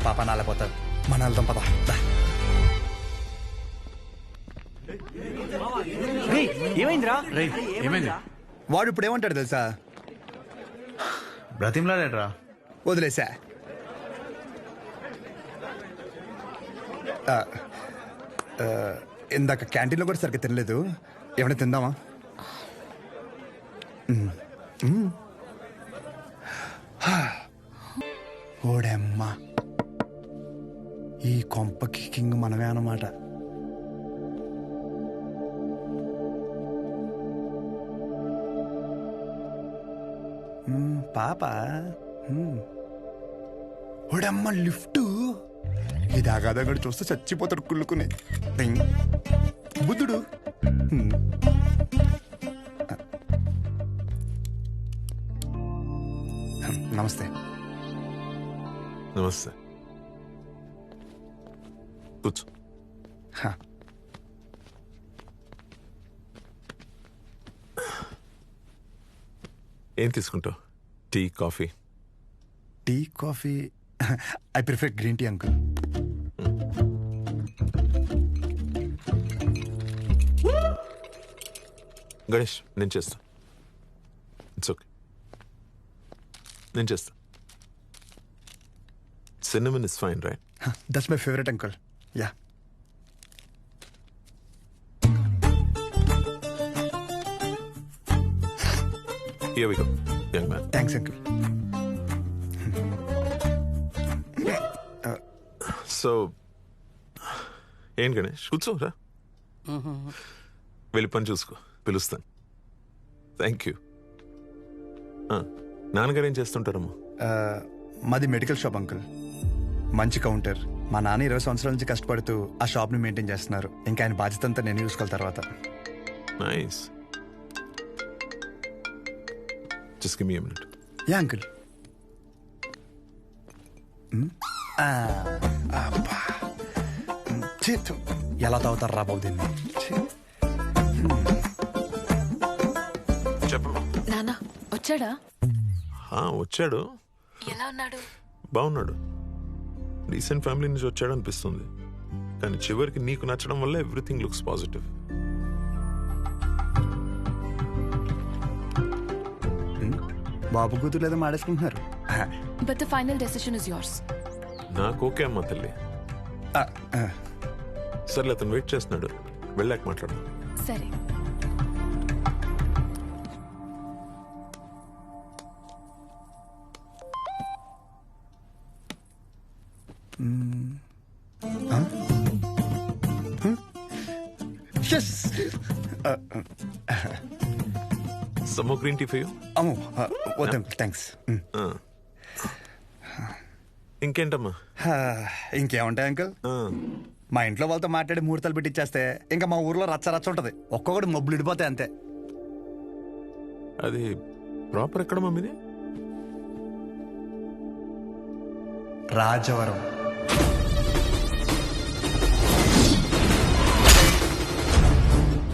వాళ్ళ పాప నాలేపోతారు మన పద రా. ఏమైందిరా? రే ఏమైంది? వాడు ఇప్పుడు ఏమంటాడు తెలుసా? బ్రతిమలాడేట్రా. వదిలేసా. ఆ, ఆ, ఇందాక క్యాంటీన్లో కూడా సరిగ్గా తినలేదు. ఏమైనా తిందామా? మ్మ్. మ్మ్. హా. ఓడమ్మా. ఈ కొంపకి కింగ్ మనమే అన్నమాట. పాప? ఓడమ్మ లిఫ్ట్. ఇది ఆగాదగడు చూస్తే చచ్చిపోతాడు కుళ్ళుకుని. బుద్ధుడు. నమస్తే. నమస్తే. కూర్చో హ. ఏం తీసుకుంటావు tea coffee tea coffee I prefer green tea uncle Ganesh నేను చేస్తా. ఇట్స్ ఓకే నేను చేస్తా. Cinnamon is fine right that's my favourite uncle yeah here we go young man thanks uncle so ఏం గణేష్? కూర్చోరా వెళ్ళి పని చూసుకో. పిలుస్తాను. థ్యాంక్ యూ నాన్నగారు ఏం చేస్తుంటారమ్మా? మాది మెడికల్ షాప్ అంకుల్. మంచి కౌంటర్. మా నాన్న ఇరవై సంవత్సరాల నుంచి కష్టపడుతూ ఆ షాప్ని మెయింటైన్ చేస్తున్నారు. ఇంకా ఆయన బాధ్యత అంతా నేను చూసుకోవాలి తర్వాత. Nice just give me a minute yeah uncle. ఎలా తాగుతారు రా బాబు దీన్ని? ఛీ. చెప్పమ్మా నానా వచ్చాడా? ఆ, వచ్చాడు. ఎలా ఉన్నాడు? బాగున్నాడు. రీసెంట్ ఫ్యామిలీ నుంచి వచ్చాడు అనిపిస్తుంది. కానీ చివరికి నీకు నచ్చడం వల్ల ఎవ్రీథింగ్ లుక్స్ పాజిటివ్. బాబు కూతురు లేదో మాడేసుకుంటున్నారు? But the final decision is yours నాకు ఓకే అమ్మా తల్లి. సర్లే అతను వెయిట్ చేస్తున్నాడు. వెళ్ళాక మాట్లాడు సరే. సమ్మో గ్రీన్ టీ ఫర్ అమ్మో ఆ, వద్దు అంకుల్ థ్యాంక్స్ ఇంకేంటమ్మా? ఇంకేముంటాయి అంకుల్? మా ఇంట్లో వాళ్ళతో మాట్లాడి ముహూర్తాలు పెట్టిచ్చేస్తే ఇంకా మా ఊర్లో రచ్చ రచ్చ ఉంటది. ఒక్కొక్కటి మబ్బులు ఇడిపోతాయి అంతే. అది ప్రాపర్ ఎక్కడ మమ్మీది? రాజవరం.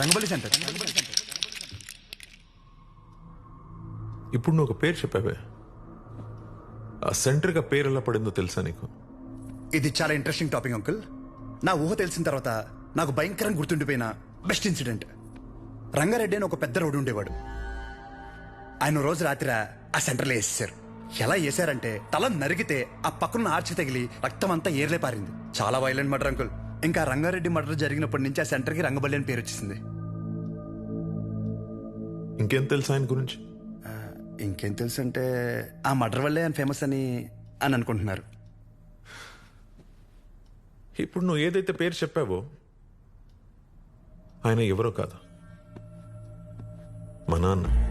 రంగబలి సెంటర్. ఇప్పుడు నువ్వు ఒక పేరు చెప్పావే. ఆ సెంటర్గా పేరు ఎలా పడిందో తెలుసా నీకు? ఇది చాలా ఇంట్రెస్టింగ్ టాపిక్ అంకుల్ నా ఊహ తెలిసిన తర్వాత నాకు భయంకరంగా గుర్తుండిపోయిన బెస్ట్ ఇన్సిడెంట్ రంగారెడ్డి అని ఒక పెద్ద రోడ్డు ఉండేవాడు. ఆయన రోజు రాత్రి ఆ సెంటర్లో వేసేశారు. ఎలా వేసారంటే తల నరిగితే ఆ పక్కన ఆర్చి తగిలి రక్తం అంతా ఏర్లే పారింది. చాలా వైలెంట్ మర్డర్ అంకుల్ ఇంకా రంగారెడ్డి మర్డర్ జరిగినప్పటి నుంచి ఆ సెంటర్కి రంగబల్లి అని పేరు వచ్చేసింది. ఇంకేం తెలుసా ఆయన గురించి? ఇంకేం తెలుసు అంటే ఆ మర్డర్ వల్లే ఆయన ఫేమస్ అని అని అనుకుంటున్నారు. ఇప్పుడు నువ్వు ఏదైతే పేరు చెప్పావో ఆయన ఎవరో కాదు. మా నాన్న.